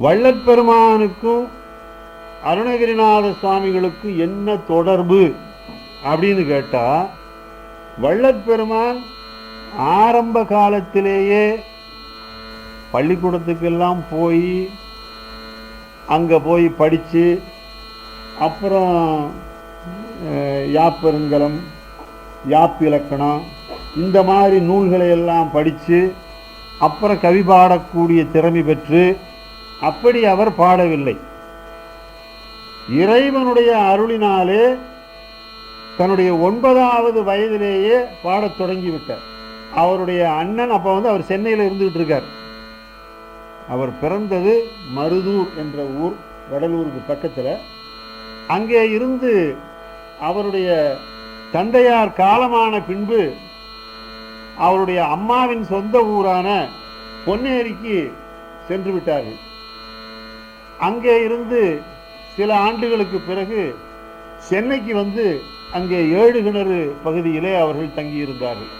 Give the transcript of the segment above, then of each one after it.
வள்ளற்பெருமானுக்கும் அருணகிரிநாத சுவாமிகளுக்கும் என்ன தொடர்பு அப்படின்னு கேட்டா வள்ளற்பெருமான் ஆரம்ப காலத்திலேயே பள்ளிக்கூடத்துக்கெல்லாம் போய் அங்கே போய் படித்து அப்புறம் யாப்பெருங்கலம் யாப்பிலக்கணம் இந்த மாதிரி நூல்களை எல்லாம் படித்து அப்புறம் கவி பாடக்கூடிய திறமை பெற்று அப்படி அவர் பாடவில்லை. இறைவனுடைய அருளினாலே தன்னுடைய ஒன்பதாவது வயதிலேயே பாடத் தொடங்கிவிட்டார். அவருடைய அண்ணன் அப்போ வந்து அவர் சென்னையில் இருந்துகிட்டு இருக்கார். அவர் பிறந்தது மருதூர் என்ற ஊர் வடலூருக்கு பக்கத்தில். அங்கே இருந்து அவருடைய தந்தையார் காலமான பின்பு அவருடைய அம்மாவின் சொந்த ஊரான பொன்னேரிக்கு சென்று விட்டார்கள். அங்கே இருந்து சில ஆண்டுகளுக்கு பிறகு சென்னைக்கு வந்து அங்கே ஏழு கிணறு பகுதியிலே அவர்கள் தங்கியிருந்தார்கள்.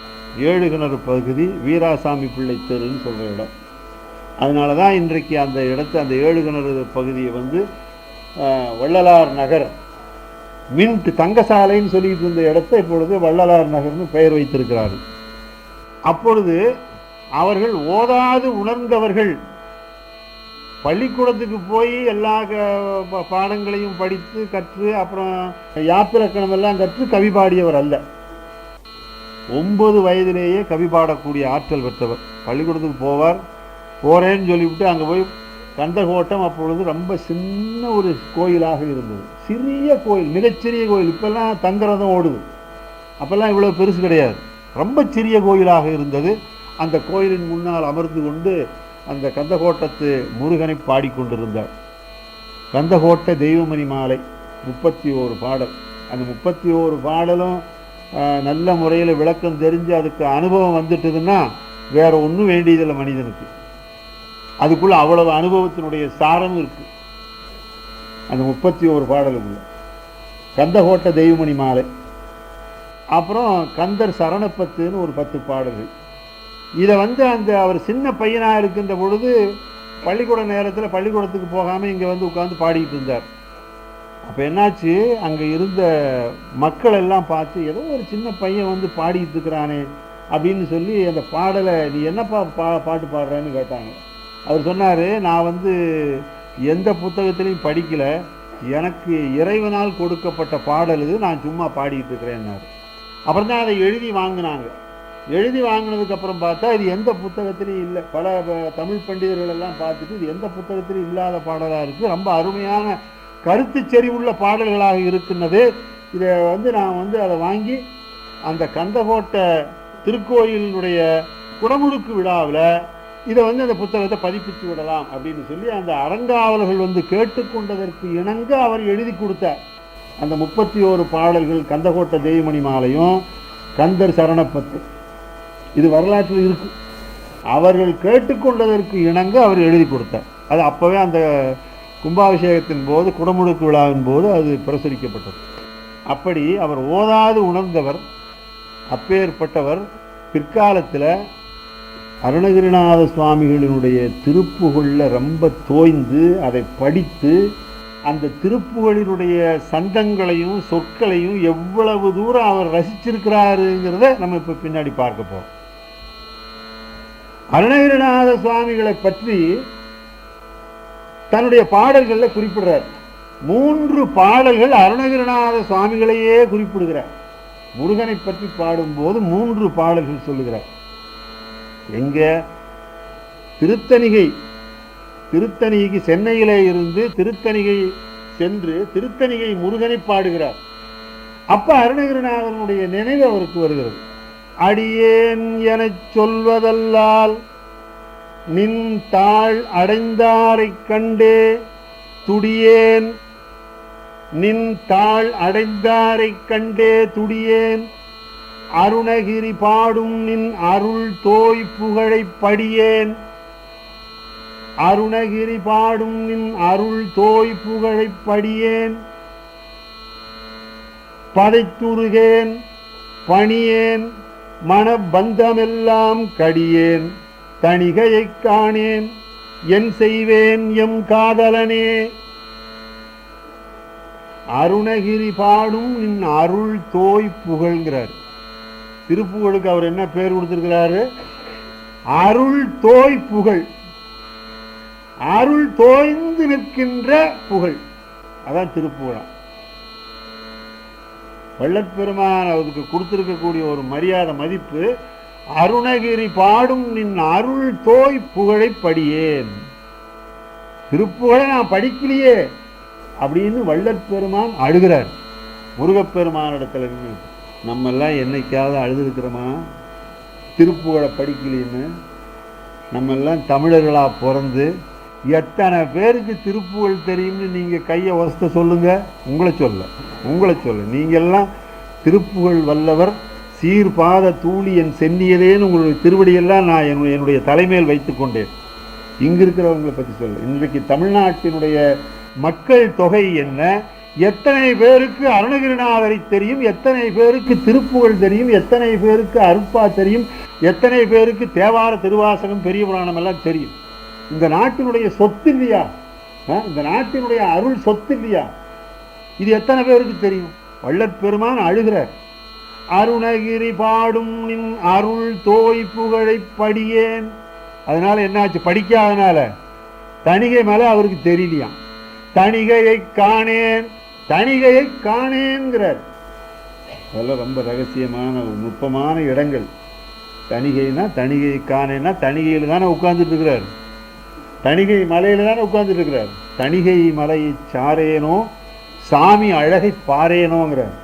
ஏழு கிணறு பகுதி வீராசாமி பிள்ளை தெருன்னு சொல்கிற இடம். அதனால தான் இன்றைக்கு அந்த இடத்து அந்த ஏழு கிணறு பகுதியை வந்து வள்ளலார் நகர் மின்ட் தங்கசாலைன்னு சொல்லிட்டு இருந்த இடத்த இப்பொழுது வள்ளலார் நகர்னு பெயர் வைத்திருக்கிறார்கள். அப்பொழுது அவர்கள் ஓதாது உணர்ந்தவர்கள் பள்ளிக்கூடத்துக்கு போய் எல்லா பாடங்களையும் படித்து கற்று அப்புறம் யாத்திரக்கணம் எல்லாம் கற்று கவி பாடியவர் அல்ல. ஒன்பது வயதிலேயே கவி பாடக்கூடிய ஆற்றல் பெற்றவர். பள்ளிக்கூடத்துக்கு போவார் போறேன்னு சொல்லிவிட்டு அங்கே போய் கந்தகோட்டம் அப்பொழுது ரொம்ப சின்ன ஒரு கோயிலாக இருந்தது. சிறிய கோயில் மிகச்சிறிய கோயில். இப்பெல்லாம் தங்கரதம் ஓடுது. அப்பெல்லாம் இவ்வளோ பெருசு கிடையாது. ரொம்ப சிறிய கோயிலாக இருந்தது. அந்த கோயிலின் முன்னால் அமர்ந்து கொண்டு அந்த கந்தகோட்டத்து முருகனை பாடிக்கொண்டிருந்தார். கந்தகோட்ட தெய்வமணி மாலை முப்பத்தி ஓரு பாடல். அந்த முப்பத்தி ஓரு பாடலும் நல்ல முறையில் விளக்கம் தெரிஞ்சு அதுக்கு அனுபவம் வந்துட்டுதுன்னா வேற ஒன்றும் வேண்டியதில்லை மனிதனுக்கு. அதுக்குள்ள அவ்வளவு அனுபவத்தினுடைய சாரம் இருக்கு. அந்த முப்பத்தி ஓரு பாடலுக்குள்ள. கந்தகோட்ட தெய்வமணி மாலை. அப்புறம் கந்தர் சரணப்பத்துன்னு ஒரு பத்து பாடல்கள். இதை வந்து அந்த அவர் சின்ன பையனாக இருக்கின்ற பொழுது பள்ளிக்கூட நேரத்தில் பள்ளிக்கூடத்துக்கு போகாமல் இங்கே வந்து உட்காந்து பாடிக்கிட்டு இருந்தார். அப்போ என்னாச்சு? அங்கே இருந்த மக்கள் எல்லாம் பார்த்து ஏதோ ஒரு சின்ன பையன் வந்து பாடிட்டு இருக்கிறானே அப்படின்னு சொல்லி அந்த பாடலை நீ என்னப்பா பா பாட்டு பாடுறேன்னு கேட்டாங்க. அவர் சொன்னார் நான் வந்து எந்த புத்தகத்திலையும் படிக்கலை. எனக்கு இறைவனால் கொடுக்கப்பட்ட பாடல் இது. நான் சும்மா பாடிட்டு இருக்கிறேன்னாரு. அப்புறம் தான் அதை எழுதி வாங்கினாங்க. எழுதி வாங்கினதுக்கு அப்புறம் பார்த்தா இது எந்த புத்தகத்திலையும் இல்லை. பல தமிழ் பண்டிதர்கள் எல்லாம் பார்த்துட்டு இது எந்த புத்தகத்திலும் இல்லாத பாடலாக இருக்குது ரொம்ப அருமையான கருத்து செறிவுள்ள பாடல்களாக இருக்கின்றது இதை வந்து நான் வந்து அதை வாங்கி அந்த கந்தகோட்டை திருக்கோயிலினுடைய குடமுழுக்கு விழாவில் இதை வந்து அந்த புத்தகத்தை பதிப்பிச்சு விடலாம் அப்படின்னு சொல்லி அந்த அறங்காவலர்கள் வந்து கேட்டுக்கொண்டதற்கு இணங்க அவர் எழுதி கொடுத்தார் அந்த முப்பத்தி ஓரு பாடல்கள் கந்தகோட்டை தெய்வமணி மாலையும் கந்தர் சரணப்பத்து. இது வரலாற்றில் இருக்குது அவர்கள் கேட்டுக்கொண்டதற்கு இணங்க அவர் எழுதி கொடுத்தார். அது அப்போவே அந்த கும்பாபிஷேகத்தின் போது குடமுழுக்கு விழாவின் போது அது பிரசுரிக்கப்பட்டது. அப்படி அவர் ஓதாது உணர்ந்தவர் அப்பேற்பட்டவர் பிற்காலத்தில் அருணகிரிநாத சுவாமிகளினுடைய திருப்புகளில் ரொம்ப தோய்ந்து அதை படித்து அந்த திருப்புகளினுடைய சந்தங்களையும் சொற்களையும் எவ்வளவு தூரம் அவர் ரசிச்சிருக்கிறாருங்கிறத நம்ம இப்போ பின்னாடி பார்க்க போகிறோம் அருணகிரிநாத சுவாமிகளை பற்றி தன்னுடைய பாடல்களில் குறிப்பிடுறார். மூன்று பாடல்கள் அருணகிரிநாத சுவாமிகளையே குறிப்பிடுகிறார் முருகனை பற்றி பாடும்போது மூன்று பாடல்கள் சொல்லுகிறார். எங்க? திருத்தணிகை. திருத்தணிகைக்கு சென்னையிலே இருந்து திருத்தணிகை சென்று திருத்தணிகை முருகனை பாடுகிறார். அப்ப அருணகிரிநாதனுடைய நினைவு அவருக்கு வருகிறது. அடியேன் எனச் சொல்வதல்லால் நின் தாழ் அடைந்தாரைக் கண்டே துடியேன். நின் தாழ் அடைந்தாரைக் கண்டே துடியேன். அருணகிரி பாடும் நின் அருள் தோய் புகழைப் படியேன். அருணகிரி பாடும் நின் அருள் தோய் புகழைப் படியேன். பதைத்துருகேன் பணியேன் மனபந்தமெல்லாம் கடியேன் தணிகையைக் காணேன் என் செய்வேன் எம் காதலனே. அருணகிரி பாடும் நின் அருள் தோய் புகழ்கிறார். திருப்புகழுக்கு அவர் என்ன பேர் கொடுத்திருக்கிறாரு? அருள் தோய் புகழ். அருள் தோய்ந்து நிற்கின்ற புகழ். அதான் திருப்புகழம் வள்ளற்பெருமான் அவருக்கு கொடுத்துருக்கக்கூடிய ஒரு மரியாதை மதிப்பு அருணகிரி பாடும் நின் அருள் தோய் புகழை படியேன். திருப்புகழை நான் படிக்கலையே அப்படின்னு வள்ளற்பெருமான் அழுகிறார். முருகப்பெருமானிடத்துல இருந்து நம்ம எல்லாம் என்னைக்காவது அழுதுருக்கிறோமா? திருப்புகழை படிக்கலைன்னு நம்ம எல்லாம் தமிழர்களாக பிறந்து எத்தனை பேருக்கு திருப்புகழ் தெரியும்னு நீங்க கையை வசத்த சொல்லுங்க. உங்களை சொல்ல. உங்களை சொல்ல. நீங்கள்லாம் திருப்புகள் திருப்புகழ் வல்லவர் சீர்பாத தூளி என் சென்னியதேன்னு உங்களுடைய திருவடியெல்லாம் நான் என்னுடைய என்னுடைய தலைமையில் வைத்து கொண்டேன். இங்க இருக்கிறவங்களை பத்தி சொல்ல. இன்றைக்கு தமிழ்நாட்டினுடைய மக்கள் தொகை என்ன? எத்தனை பேருக்கு அருணகிரிநாதரை தெரியும்? எத்தனை பேருக்கு திருப்புகழ் தெரியும்? எத்தனை பேருக்கு அருப்பா தெரியும்? எத்தனை பேருக்கு தேவார திருவாசகம் பெரிய புராணம் எல்லாம் தெரியும்? இந்த நாட்டினுடைய சொத்து இல்லையா? ஆ? இந்த நாட்டினுடைய அருள் சொத்து இல்லையா? இது எத்தனை பேருக்கு தெரியும்? வள்ளற்பெருமான் அழுகிறார். அருணகிரி பாடும் நின் அருள் தோய் புகழை படியேன். அதனால என்னாச்சு? படிக்காதனால. தணிகை மேல அவருக்கு தெரியலையாம். தணிகையை காணேன். தணிகையை காணேங்கிறார் அதெல்லாம் ரொம்ப ரகசியமான ஒரு நுட்பமான இடங்கள். தணிகைனா தணிகை காணேன்னா தணிகையில் தானே உட்கார்ந்துட்டு இருக்கிறார். தணிகை மலையில் தானே உட்கார்ந்துட்டு இருக்கிறார் தணிகை மலையை சாரேனோ சாமி அழகை பாரேனோங்கிறார்.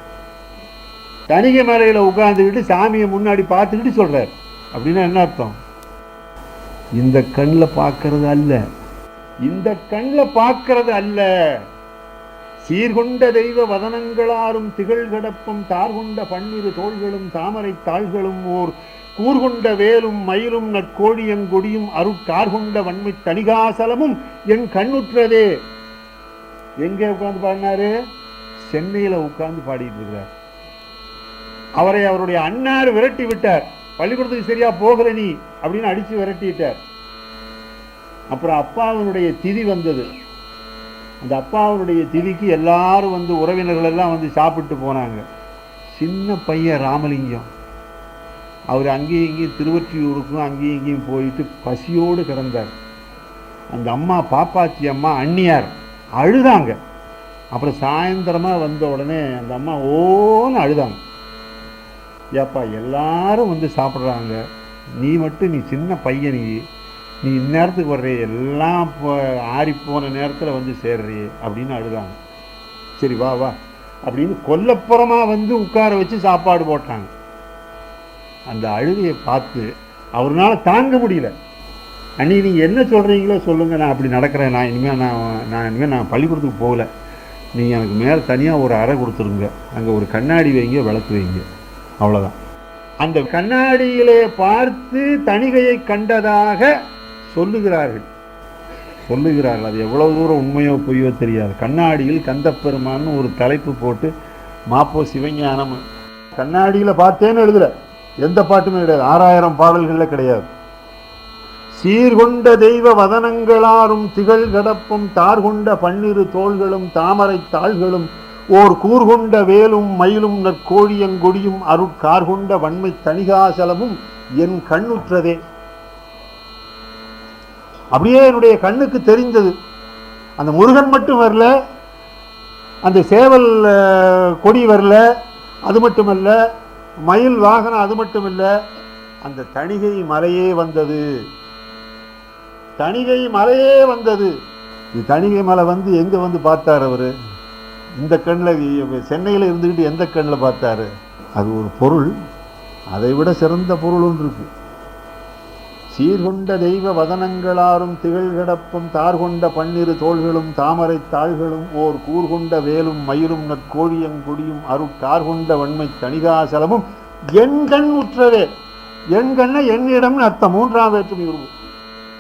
தணிகை மலையில உட்கார்ந்துக்கிட்டு சாமியை முன்னாடி பார்த்துக்கிட்டு சொல்கிறார் அப்படின்னா என்ன அர்த்தம்? இந்த கண்ணில் பார்க்கறது அல்ல. இந்த கண்ணில் பார்க்கறது அல்ல. சீர்கொண்ட தெய்வ வதனங்களாரும் திகழ் கடப்பும் தார்கொண்ட பன்னிரு தோள்களும் தாமரை தாள்களும் ஓர் கூர்கொண்ட வேலும் மயிலும் நற்கோழியங்கொடியும் அருட்கார்கொண்ட வன்மை தணிகாசலமும் என் கண்ணுற்றதே. எங்கே உட்கார்ந்து பாடினாரு? சென்னையில உட்கார்ந்து பாடிட்டு இருக்கிறார். அவரை அவருடைய அன்னார் விரட்டி விட்டார். பள்ளிக்கூடத்துக்கு சரியா போகல நீ அப்படின்னு அடிச்சு விரட்டிட்டார். அப்புறம் அப்பாவினுடைய திதி வந்தது. அந்த அப்பாவினுடைய திதிக்கு எல்லாரும் வந்து உறவினர்கள் எல்லாம் வந்து சாப்பிட்டு போனாங்க. சின்ன பையன் ராமலிங்கம். அவர் அங்கேயும் இங்கேயும் திருவற்றியூருக்கும் அங்கேயும் இங்கேயும் போயிட்டு பசியோடு கிடந்தார். அந்த அம்மா பாப்பாச்சி அம்மா அண்ணியார் அழுதாங்க. அப்புறம் சாயந்தரமா வந்த உடனே அந்த அம்மா ஓன்னு அழுதாங்க. ஏப்பா எல்லாரும் வந்து சாப்பிட்றாங்க. நீ மட்டும் நீ சின்ன பையனி. நீ நீ இந்நேரத்துக்கு வர்றே. எல்லாம் இப்போ ஆறி போன நேரத்தில் வந்து சேர்றே அப்படின்னு அழுதாங்க. சரி வா வா அப்படின்னு கொல்லப்புறமா வந்து உட்கார வச்சு சாப்பாடு போட்டாங்க. அந்த அழுகையை பார்த்து அவர்னால தாங்க முடியல. அண்ணி நீங்கள் என்ன சொல்கிறீங்களோ சொல்லுங்கள் நான் அப்படி நடக்கிறேன். நான் இனிமேல் நான் நான் இனிமேல் நான் பள்ளிக்கூடத்துக்கு போகல. நீங்கள் எனக்கு மேலே தனியாக ஒரு அறை கொடுத்துருங்க. அங்கே ஒரு கண்ணாடி வைங்க விளக்கு வைங்க. அவ்வளோதான் அந்த கண்ணாடியிலே பார்த்து தணிகையை கண்டதாக சொல்லுகிறார்கள். சொல்லுகிறார்கள். அது எவ்வளோ தூரம் உண்மையோ பொய்யோ தெரியாது. கண்ணாடியில் கந்தப்பெருமான்னு ஒரு தலைப்பு போட்டு மாப்போ சிவஞானம். கண்ணாடியில் பார்த்தேன்னு எழுதலை. எந்த பாட்டுமே கிடையாது. ஆறாயிரம் பாடல்களில் கிடையாது. சீர்கொண்ட தெய்வ வதனங்களாரும் திகழ் கடப்பும் தார்கொண்ட பன்னிரு தோள்களும் தாமரை தாள்களும் ஓர் கூர்கொண்ட வேலும் மயிலும் நற்கோழியங்கொடியும் அருட்கார்கொண்ட வன்மை தணிகாசலமும் என் கண்ணுற்றதே. அப்படியே என்னுடைய கண்ணுக்கு தெரிந்தது. அந்த முருகன் மட்டும் வரல அந்த சேவல் கொடி வரல அது மட்டுமல்ல மயில் வாகனம் அது மட்டும் இல்லை அந்த தணிகை மலையே வந்தது. தணிகை மலையே வந்தது. இது தணிகை மலை வந்து எங்கே வந்து பார்த்தார் அவர்? இந்த கண்ணில் சென்னையில் இருந்துக்கிட்டு எந்த கண்ணில் பார்த்தாரு? அது ஒரு பொருள். அதை விட சிறந்த பொருள் ஒன்று இருக்குது சீர்கொண்ட தெய்வ வதனங்களாரும் திகழ்கிடப்பும் தார்கொண்ட பன்னிரு தோள்களும் தாமரை தாள்களும் ஓர் கூர்கொண்ட வேலும் மயிலும் நற்கோழியங்குடியும் அருட்கார்கொண்ட வன்மை தணிகாசலமும் என் கண் உற்றவே. என் கண்ண என்னிடம்னு அர்த்தம். மூன்றாம் வேற்றுமை உருவம்.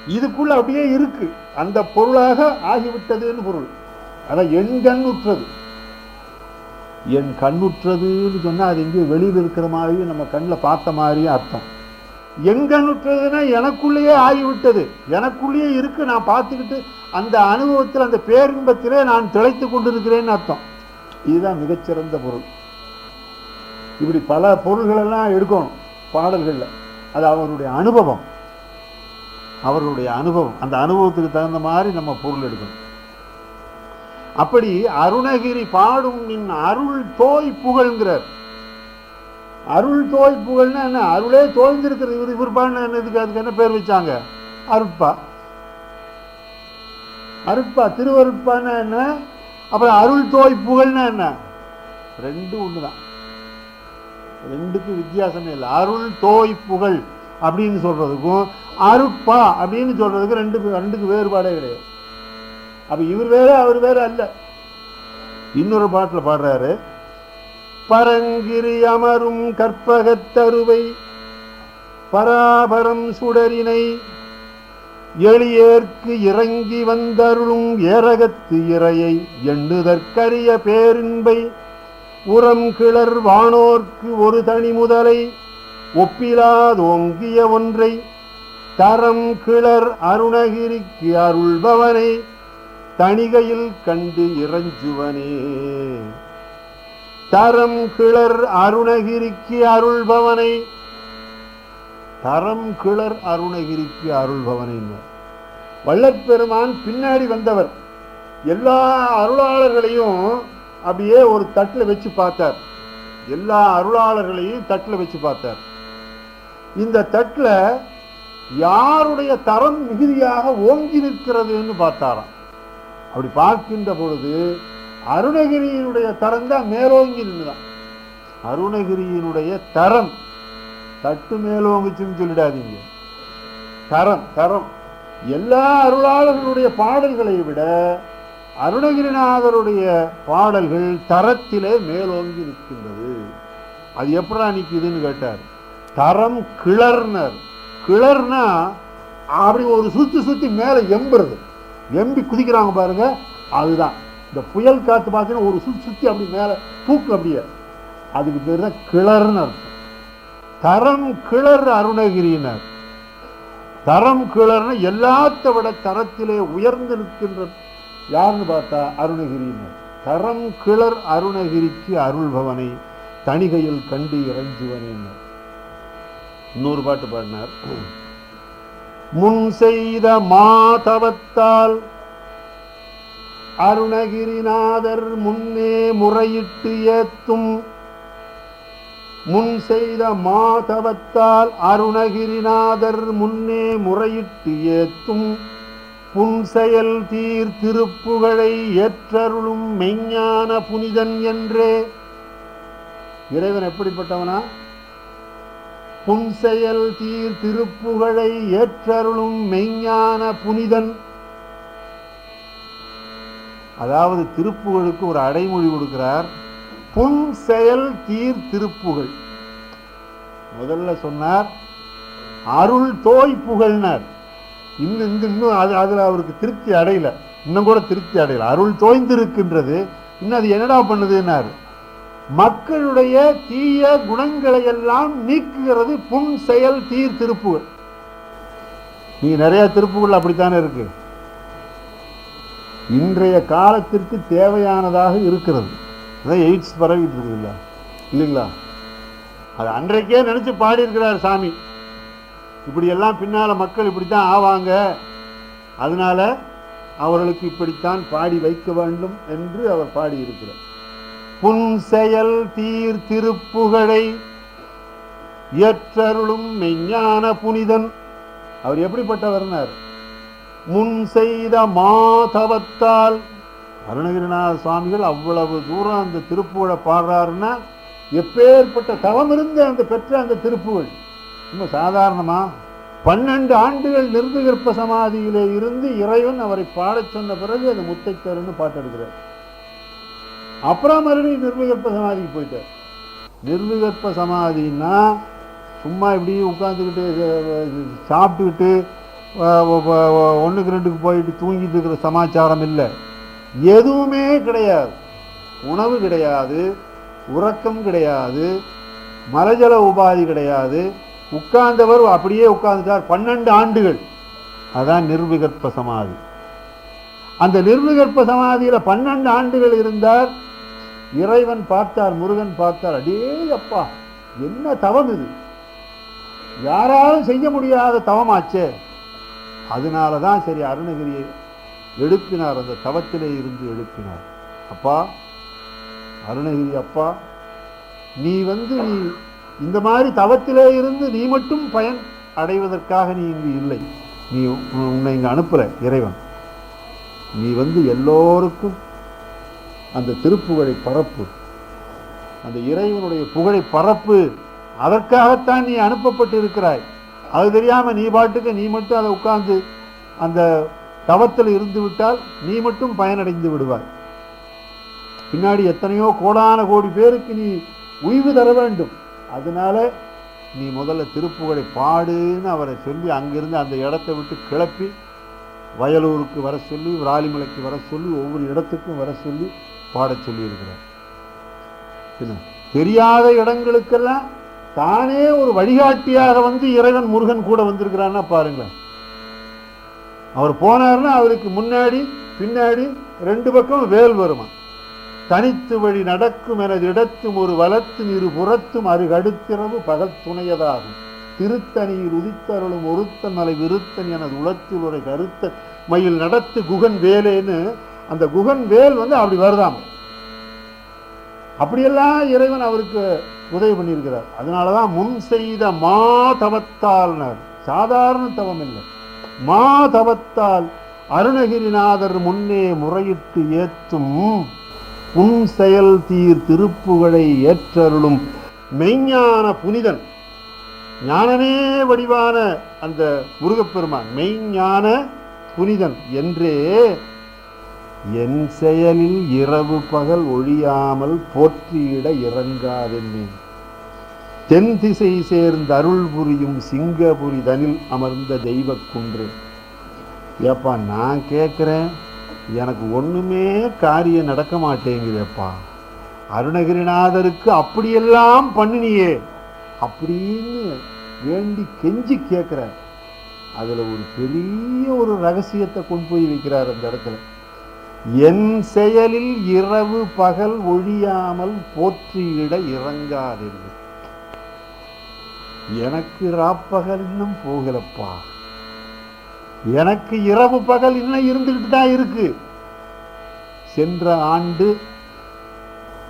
இதுக்குள்ள அப்படியே இருக்கு. அந்த பொருளாக ஆகிவிட்டதுன்னு பொருள். அதான் என் கண் உற்றது. என் கண்ணுற்றதுன்னு சொன்னா அது எங்கேயோ வெளியில் இருக்கிற மாதிரியும் நம்ம கண்ணில் பார்த்த மாதிரியும் அர்த்தம். எங்கன்னுட்டதுன்னா எனக்குள்ளேயே ஆகிவிட்டது. எனக்குள்ளேயே இருக்கு. நான் பார்த்துக்கிட்டு அந்த அனுபவத்தில் அந்த பேரின்பத்திலே நான் திளைத்து கொண்டிருக்கிறேன்னு அர்த்தம். இதுதான் மிகச்சிறந்த பொருள். இப்படி பல பொருள்கள் எல்லாம் எடுக்கணும் பாடல்களில். அது அவருடைய அனுபவம். அவருடைய அனுபவம். அந்த அனுபவத்துக்கு தகுந்த மாதிரி நம்ம பொருள் எடுக்கணும். அப்படி அருணகிரி பாடும் நின் அருள் தோய் புகழ்கிறார். அருள் தோய் புகழ்னா என்ன? அருளே தோய்ந்திருக்கிறது. இவர் இவர் பாடின அதுக்கு என்ன பேர் வச்சாங்க? அருட்பா. அருட்பா திருவருட்பான்னா என்ன? அப்புறம் அருள் தோய் புகழ்னா என்ன? ரெண்டும் ஒண்ணுதான். ரெண்டுக்கு வித்தியாசமே இல்லை. அருள் தோய் புகழ் அப்படின்னு சொல்றதுக்கும் அருட்பா அப்படின்னு சொல்றதுக்கும் ரெண்டு ரெண்டுக்கு வேறுபாடே கிடையாது. அப்ப இவர் வேற அவர் வேற அல்ல. இன்னொரு பாட்டுல பாடுறாரு. பரங்கிரி அமரும் கற்பகத்தருவை பராபரம் சுடரினை எளியேற்கு இறங்கி வந்தருளும் ஏரகத்து இறையை எண்ணுதற்கரிய பேரின்பை உரம் கிளர் வானோர்க்கு ஒரு தனி முதலை ஒப்பிலாதோங்கிய ஒன்றை தரம் கிளர் அருணகிரிக்கு அருள்பவனை தணிகையில் கண்டு இறஞ்சுவனே. தரம் கிளர் அருணகிரிக்கு அருள்பவனை. தரம் கிளர் அருணகிரிக்கு அருள்பவனை வள்ளற்பெருமான் பின்னாடி வந்தவர். எல்லா அருளாளர்களையும் அப்படியே ஒரு தட்டில் வச்சு பார்த்தார். எல்லா அருளாளர்களையும் தட்டில் வச்சு பார்த்தார். இந்த தட்டில் யாருடைய தரம் மிகுதியாக ஓங்கி நிற்கிறதுன்னு பார்த்தாராம். அப்படி பார்க்கின்ற பொழுது அருணகிரியினுடைய தரம் தான் மேலோங்கி நின்றுதான் அருணகிரியினுடைய தரம் தட்டு மேலோங்குச்சுன்னு சொல்லிடாதீங்க. தரம் தரம். எல்லா அருளாளர்களுடைய பாடல்களை விட அருணகிரிநாதருடைய பாடல்கள் தரத்திலே மேலோங்கி நிற்கின்றது. அது எப்படா நிற்குதுன்னு கேட்டார். தரம் கிளர்னர். கிளர்னா அப்படி ஒரு சுற்றி சுற்றி மேலே எம்புறது. எம்பி குதிக்கிறாங்க பாருங்க அதுதான். இந்த புயல் காத்து பார்த்தீங்கன்னா ஒரு சுற்றி அப்படி மேலே தூக்கு அப்படியே. அதுக்கு பேர் தான் கிளர்னு அர்த்தம். தரம் கிளர் அருணகிரியினர். தரம் கிளர்னா எல்லாத்த விட தரத்திலே உயர்ந்து நிற்கின்ற யாருன்னு பார்த்தா அருணகிரியினர். தரம் கிளர் அருணகிரிக்கு அருள்பவனை தணிகையில் கண்டு இறைஞ்சுவனே இன்னொரு பாட்டு பாடினார். முன் செய்த மாதவத்தால் அருணகிரிநாதர் முன்னே முறையிட்டு ஏத்தும் முன் செய்த மாதவத்தால் அருணகிரிநாதர் முன்னே முறையிட்டு ஏத்தும் புன்செயல் தீர் திருப்புகழை ஏற்றருளும் மெஞ்ஞான புனிதன் என்றே. இறைவன் எப்படிப்பட்டவனா? புன்செயல் தீர் திருப்புகழை ஏற்றருளும் மெய்ஞான புனிதன் அதாவது திருப்புகழுக்கு ஒரு அடைமொழி கொடுக்கிறார். புன் செயல் தீர் திருப்புகழ் முதல்ல சொன்னார் அருள் தோய் புகழ்னார். இன்னும் இந்த இன்னும் அது அதில் அவருக்கு திருப்தி அடையல. இன்னும் கூட திருப்தி அடையல. அருள் தோய்ந்திருக்கின்றது. இன்னும் அது என்னடா பண்ணுதுன்னாரு. மக்களுடைய தீய குணங்களை எல்லாம் நீக்குகிறது புன் செயல் தீர் திருப்புகள். நீங்க நிறைய திருப்புகள் அப்படித்தானே இருக்கு? இன்றைய காலத்திற்கு தேவையானதாக இருக்கிறது. அதான் எய்ட்ஸ் பரவிட்டு இருக்குதுல்ல இல்லைங்களா? அது அன்றைக்கே நினைச்சு பாடியிருக்கிறார் சாமி. இப்படியெல்லாம் பின்னால் பின்னால மக்கள் இப்படித்தான் ஆவாங்க. அதனால அவர்களுக்கு இப்படித்தான் பாடி வைக்க வேண்டும் என்று அவர் பாடியிருக்கிறார். புன் செயல் தீர் திருப்புகழை இயற்றருளும் மெஞ்ஞான புனிதன். அவர் எப்படிப்பட்டவர்னார்? முன் செய்த மாதவத்தால் அருணகிரிநாத சுவாமிகள் அவ்வளவு தூரம் அந்த திருப்புகழை பாடுறாருன்னா எப்பேற்பட்ட தவம் இருந்து அந்த பெற்ற அந்த திருப்புகள் ரொம்ப சாதாரணமா? பன்னெண்டு ஆண்டுகள் நிர்விகற்ப சமாதியிலே இருந்து இறைவன் அவரை பாடச் சொன்ன பிறகு அந்த முத்தைத்தருன்னு பாட்டு எடுக்கிறார். அப்புறம் மறுபடியும் நிர்விகற்ப சமாதிக்கு போயிட்டார். நிர்விகற்ப சமாதின்னா சும்மா இப்படி உட்காந்துக்கிட்டு சாப்பிட்டுக்கிட்டு ஒன்றுக்கு ரெண்டுக்கு போயிட்டு தூங்கிட்டு இருக்கிற சமாச்சாரம் இல்லை. எதுவுமே கிடையாது. உணவு கிடையாது. உறக்கம் கிடையாது. மலஜல உபாதி கிடையாது. உட்கார்ந்தவர் அப்படியே உட்கார்ந்துட்டார். பன்னெண்டு ஆண்டுகள். அதான் நிர்விகற்ப சமாதி. அந்த நிர்விகற்ப சமாதியில் பன்னெண்டு ஆண்டுகள் இருந்தார். இறைவன் பார்த்தார் முருகன் பார்த்தார். அடே அப்பா என்ன தவம் இது? யாராலும் செய்ய முடியாத தவமாச்சே. அதனால தான் சரி அருணகிரியை எழுப்பினார் அந்த தவத்திலே இருந்து எழுப்பினார். அப்பா அருணகிரி அப்பா நீ வந்து நீ இந்த மாதிரி தவத்திலே இருந்து நீ மட்டும் பயன் அடைவதற்காக நீ இங்கு இல்லை. நீ உ- உன்னை இங்கே அனுப்புகிற இறைவன். நீ வந்து எல்லோருக்கும் அந்த திருப்புகழை பரப்பு. அந்த இறைவனுடைய புகழை பரப்பு. அதற்காகத்தான் நீ அனுப்பப்பட்டு இருக்கிறாய் அது தெரியாம நீ பாட்டுக்கு நீ மட்டும் அதை உட்கார்ந்து அந்த தவத்தில் இருந்து விட்டால் நீ மட்டும் பயனடைந்து விடுவாய். பின்னாடி எத்தனையோ கோடான கோடி பேருக்கு நீ உய்வு தர வேண்டும். அதனால நீ முதல்ல திருப்புகழை பாடுன்னு அவரை சொல்லி அங்கிருந்து அந்த இடத்தை விட்டு கிளப்பி வயலூருக்கு வர சொல்லி விராலிமலைக்கு வர சொல்லி ஒவ்வொரு இடத்துக்கும் வர சொல்லி பாடச் சொல்லியிருக்கிறார். தெரியாத இடங்களுக்கெல்லாம் தானே ஒரு வழிகாட்டியாக வந்து இறைவன் முருகன் கூட வந்திருக்கிறான்னா பாருங்களேன். அவர் போனார்னா அவருக்கு முன்னாடி பின்னாடி ரெண்டு பக்கம் வேல் வருமா? தனித்து வழி நடக்கும் எனது இடத்தும் ஒரு வலத்தும் இரு புறத்தும் அருகடுத்திரவு பகல் துணையதாகும். திருத்தணியில் உதித்தருளும் ஒருத்தன் மலை விருத்தன் எனது உளத்தில் ஒரு கருத்த மயில் நடத்து குகன் வேலேன்னு அந்த குகன் வேல் வந்து அப்படி வருதாம். அப்படியெல்லாம் இறைவன் அவருக்கு உதவி பண்ணியிருக்கிறார். அதனாலதான் முன் செய்த மா தவத்தால்னர். சாதாரண தவம் இல்லை. மா தவத்தால் அருணகிரிநாதர் முன்னே முறையிட்டு ஏற்றும் உன் செயல் தீர் திருப்புகழை ஏற்றருளும் மெய்ஞான புனிதன். ஞானமே வடிவான அந்த முருகப்பெருமான். மெய்ஞான புனிதன் என்றே என் செயலில் இரவு பகல் ஒழியாமல் போற்றியிட இறங்காதென்னேன் தென் திசை சேர்ந்த அருள் புரியும் சிங்கபுரி தனில் அமர்ந்த தெய்வக் குன்று. ஏப்பா நான் கேட்குறேன் எனக்கு ஒன்றுமே காரியம் நடக்க மாட்டேங்குதேப்பா. அருணகிரிநாதருக்கு அப்படியெல்லாம் பண்ணினியே. அப்படின்னு வேண்டி கெஞ்சி கேட்குற அதில் ஒரு பெரிய ஒரு ரகசியத்தை கொண்டு போய் வைக்கிறார் அந்த இடத்துல. என் செயலில் இரவு பகல் ஒழியாமல் போற்றியிட இறங்காதீர்கள். எனக்கு ராப்பகல் இன்னும் போகலப்பா. எனக்கு இரவு பகல் இன்னும் இருந்துகிட்டு தான் இருக்கு. சென்ற ஆண்டு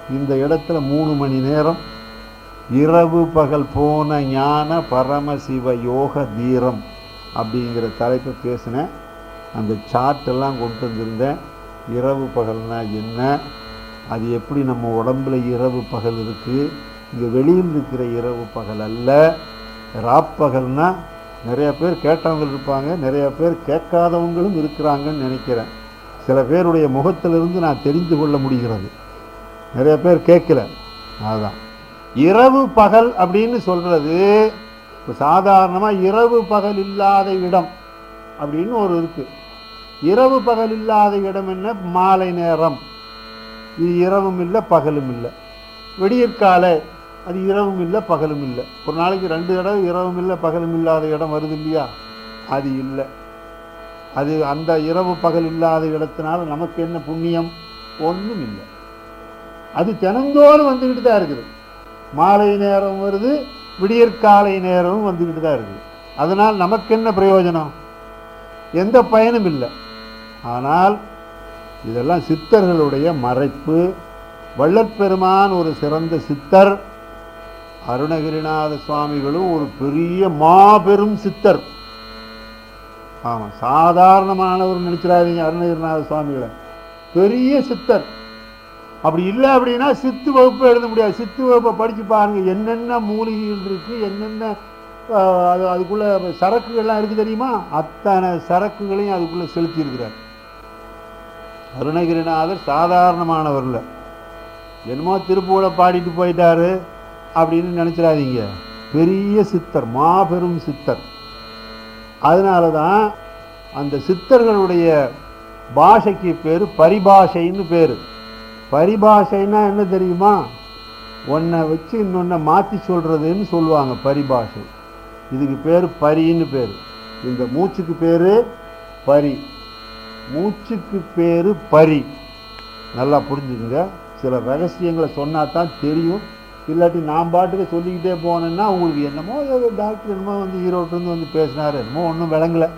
இந்த இடத்துல மூணு மணி நேரம் இரவு பகல் போன ஞான பரமசிவ யோக தீரம் அப்படிங்கிற தலைப்பை பேசினேன். அந்த சார்ட்டெல்லாம் கொண்டு வந்திருந்தேன். இரவு பகல்னா என்ன? அது எப்படி நம்ம உடம்புல இரவு பகல் இருக்குது இங்கே வெளியில் இருக்கிற இரவு பகல் அல்ல. ராப்பகல்னா நிறைய பேர் கேட்டவங்க இருப்பாங்க நிறைய பேர் கேட்காதவங்களும் இருக்கிறாங்கன்னு நினைக்கிறேன். சில பேருடைய முகத்திலிருந்து நான் தெரிந்து கொள்ள முடிகிறது. நிறைய பேர் கேட்கல. அதுதான் இரவு பகல் அப்படின்னு சொல்கிறது இப்போ சாதாரணமாக இரவு பகல் இல்லாத இடம் அப்படின்னு ஒரு இருக்குது இரவு பகல் இல்லாத இடம் என்ன? மாலை நேரம். இது இரவும் இல்லை பகலும் இல்லை. விடியற்காலை அது இரவும் இல்லை பகலும் இல்லை. ஒரு நாளைக்கு ரெண்டு இடம் இரவும் இல்லை பகலும் இல்லாத இடம் வருது இல்லையா? அது இல்லை. அது அந்த இரவு பகல் இல்லாத இடத்தினால நமக்கு என்ன புண்ணியம்? ஒன்றும் இல்லை. அது தினந்தோறும் வந்துக்கிட்டு தான் இருக்குது. மாலை நேரம் வருது விடியற்காலை நேரமும் வந்துக்கிட்டு தான் இருக்குது. அதனால் நமக்கு என்ன பிரயோஜனம்? எந்த பயனும் இல்லை. ஆனால் இதெல்லாம் சித்தர்களுடைய மறைப்பு. வள்ளற்பெருமான் ஒரு சிறந்த சித்தர். அருணகிரிநாத சுவாமிகளும் ஒரு பெரிய மாபெரும் சித்தர். ஆமாம் சாதாரணமானவர் நினைச்சிடாதீங்க அருணகிரிநாத சுவாமிகளை. பெரிய சித்தர். அப்படி இல்லை அப்படின்னா சித்து வகுப்பை எழுத முடியாது. சித்து வகுப்பை படித்து பாருங்கள் என்னென்ன மூலிகைகள் இருக்குது என்னென்ன அது அதுக்குள்ள சரக்குகள்லாம் இருக்குது தெரியுமா? அத்தனை சரக்குகளையும் அதுக்குள்ளே செலுத்தியிருக்கிறார். அருணகிரிநாதர் சாதாரணமானவர் இல்லை. என்னமோ திருப்பூரை பாடிட்டு போயிட்டாரு. அப்படின்னு நினச்சிடாதீங்க. பெரிய சித்தர் மாபெரும் சித்தர். அதனால தான் அந்த சித்தர்களுடைய பாஷைக்கு பேர் பரிபாஷைன்னு பேர். பரிபாஷைன்னா என்ன தெரியுமா? ஒன்றை வச்சு இன்னொன்றை மாற்றி சொல்கிறதுன்னு சொல்லுவாங்க பரிபாஷை. இதுக்கு பேர் பரின்னு பேர். இந்த மூச்சுக்கு பேர் பரி. மூச்சுக்கு பேர் பரி. நல்லா புரிஞ்சுக்குங்க. சில ரகசியங்களை சொன்னா தான் தெரியும். இல்லாட்டி நான் பாட்டுக்கு சொல்லிக்கிட்டே போனேன்னா உங்களுக்கு என்னமோ ஏதோ டாக்டர் என்னமோ வந்து ஈரோட்டிலேருந்து வந்து பேசினாரு. என்னமோ ஒன்றும் விளங்கலை.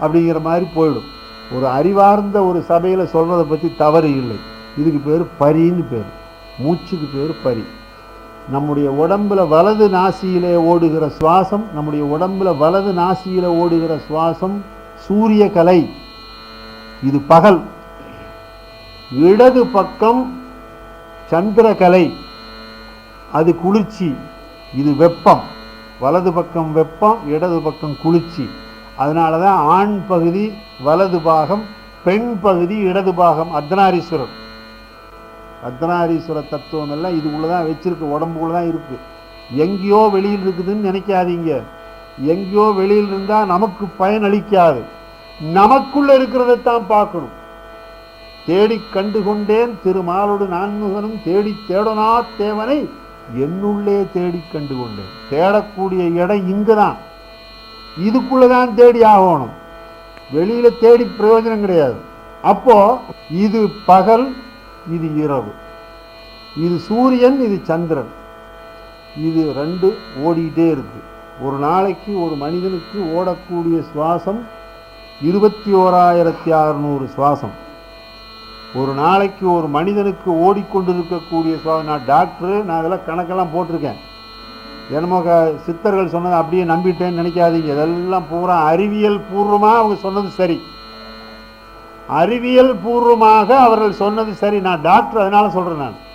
அப்படிங்கிற மாதிரி போயிடும். ஒரு அறிவார்ந்த ஒரு சபையில் சொல்கிறத பற்றி தவறு இல்லை. இதுக்கு பேர் பரின்னு பேர். மூச்சுக்கு பேர் பரி. நம்முடைய உடம்புல வலது நாசியிலே ஓடுகிற சுவாசம் நம்முடைய உடம்புல வலது நாசியில் ஓடுகிற சுவாசம் சூரிய கலை இது பகல். இடது பக்கம் சந்திரகலை. அது குளிர்ச்சி. இது வெப்பம். வலது பக்கம் வெப்பம் இடது பக்கம் குளிர்ச்சி. அதனால தான் ஆண் பகுதி வலது பாகம் பெண் பகுதி இடது பாகம் அர்த்தநாரீஸ்வரர். அர்த்தநாரீஸ்வர தத்துவம் எல்லாம் இதுக்குள்ள தான் வச்சிருக்கு உடம்புக்குள்ள தான் இருக்கு. எங்கேயோ வெளியில் இருக்குதுன்னு நினைக்காதீங்க. எங்கேயோ வெளியில் இருந்தால் நமக்கு பயன் அளிக்காது. நமக்குள்ள இருக்கிறதைத்தான் பார்க்கணும். தேடி கண்டு கொண்டேன் திருமாலோடு நான்முகனும் தேடி தேடனா தேவனை என்னுள்ளே தேடி கண்டு கொண்டேன் தேடக்கூடிய இடம் இங்குதான். இதுக்குள்ளதான் தேடி ஆகணும். வெளியில தேடி பிரயோஜனம் கிடையாது. அப்போ இது பகல் இது இரவு. இது சூரியன் இது சந்திரன். இது ரெண்டு ஓடிக்கிட்டே இருக்கு. ஒரு நாளைக்கு ஒரு மனிதனுக்கு ஓடக்கூடிய சுவாசம் இருபத்தி ஓராயிரத்தி அறுநூறு சுவாசம். ஒரு நாளைக்கு ஒரு மனிதனுக்கு ஓடிக்கொண்டிருக்கக்கூடிய நான் டாக்டரு நான் அதெல்லாம் கணக்கெல்லாம் போட்டிருக்கேன். என்னமோ க- சித்தர்கள் சொன்னதை அப்படியே நம்பிட்டேன்னு நினைக்காதீங்க. இதெல்லாம் பூரா அறிவியல் பூர்வமாக அவங்க சொன்னது சரி. அறிவியல் பூர்வமாக அவர்கள் சொன்னது சரி. நான் டாக்டர் அதனால் சொல்கிறேன் நான்.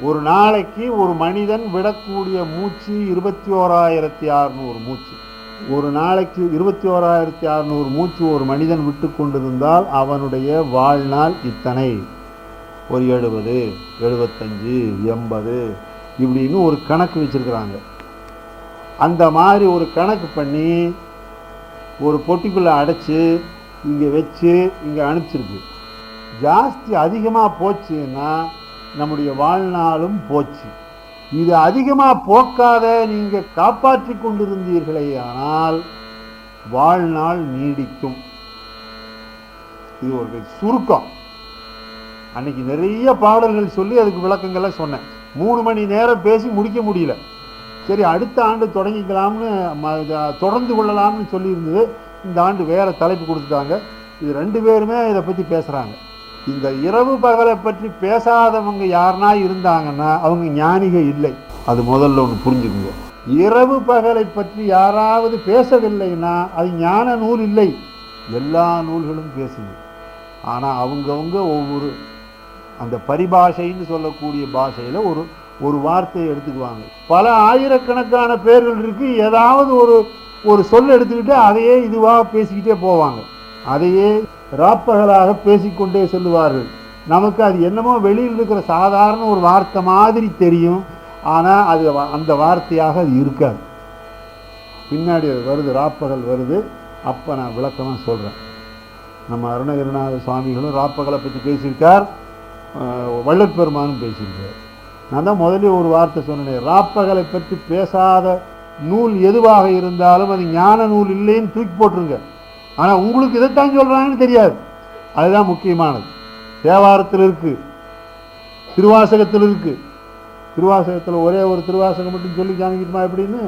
ஒரு நாளைக்கு ஒரு மனிதன் விடக்கூடிய மூச்சு இருபத்தி ஓராயிரத்தி அறுநூறு மூச்சு. ஒரு நாளைக்கு இருபத்தி ஓராயிரத்தி அறநூறு மூச்சு ஒரு மனிதன் விட்டு கொண்டிருந்தால் அவனுடைய வாழ்நாள் இத்தனை? ஒரு எழுபது எழுபத்தஞ்சு எண்பது இப்படின்னு ஒரு கணக்கு வச்சுருக்குறாங்க. அந்த மாதிரி ஒரு கணக்கு பண்ணி ஒரு பொட்டிக்குள்ளே அடைச்சி இங்கே வச்சு இங்கே அனுப்பிச்சிருக்கு. ஜாஸ்தி அதிகமாக போச்சுன்னா நம்முடைய வாழ்நாளும் போச்சு. இது அதிகமாக போக்காத நீங்கள் காப்பாற்றி கொண்டிருந்தீர்களே ஆனால் வாழ்நாள் நீடிக்கும். இது ஒரு சுருக்கம். அன்னைக்கு நிறைய பாடல்கள் சொல்லி அதுக்கு விளக்கங்கள்லாம் சொன்னேன். மூணு மணி நேரம் பேசி முடிக்க முடியல. சரி அடுத்த ஆண்டு தொடங்கிக்கலாம்னு தொடர்ந்து கொள்ளலாம்னு சொல்லியிருந்தது. இந்த ஆண்டு வேற தலைப்பு கொடுத்துட்டாங்க. இது ரெண்டு பேருமே இதை பற்றி பேசுகிறாங்க இந்த இரவு பகலை பற்றி பேசாதவங்க யாருனா இருந்தாங்கன்னா அவங்க ஞானிக இல்லை. அது முதல்ல ஒன்று புரிஞ்சுக்குங்க. இரவு பகலை பற்றி யாராவது பேசவில்லைன்னா அது ஞான நூல் இல்லை. எல்லா நூல்களும் பேசுது. ஆனால் அவங்கவுங்க ஒவ்வொரு அந்த பரிபாஷைன்னு சொல்லக்கூடிய பாஷையில் ஒரு ஒரு வார்த்தையை எடுத்துக்குவாங்க. பல ஆயிரக்கணக்கான பேர்கள் இருக்குது ஏதாவது ஒரு ஒரு சொல் எடுத்துக்கிட்டு அதையே இதுவாக பேசிக்கிட்டே போவாங்க. அதையே ராப்பகலாக பேசிக்கொண்டே செல்லுவார்கள். நமக்கு அது என்னமோ வெளியில் இருக்கிற சாதாரண ஒரு வார்த்தை மாதிரி தெரியும். ஆனால் அது வ- அந்த வார்த்தையாக அது இருக்காது. பின்னாடி வருது ராப்பகல் வருது. அப்போ நான் விளக்கமாக சொல்கிறேன் நம்ம அருணகிரிநாத சுவாமிகளும் ராப்பகலை பற்றி பேசியிருக்கார். வள்ளற்பெருமானும் வள்ளற் பெருமானும் பேசியிருக்கார். நான் தான் முதல்ல ஒரு வார்த்தை சொன்னேன் ராப்பகலை பற்றி பேசாத நூல் எதுவாக இருந்தாலும் அது ஞான நூல் இல்லைன்னு தூக்கி போட்டுருங்க. ஆனால் உங்களுக்கு இதைத்தான் சொல்கிறாங்கன்னு தெரியாது. அதுதான் முக்கியமானது. தேவாரத்தில் இருக்குது திருவாசகத்தில் இருக்குது திருவாசகத்தில் ஒரே ஒரு திருவாசகம் மட்டும் சொல்லி காமிக்கணுமா எப்படின்னு?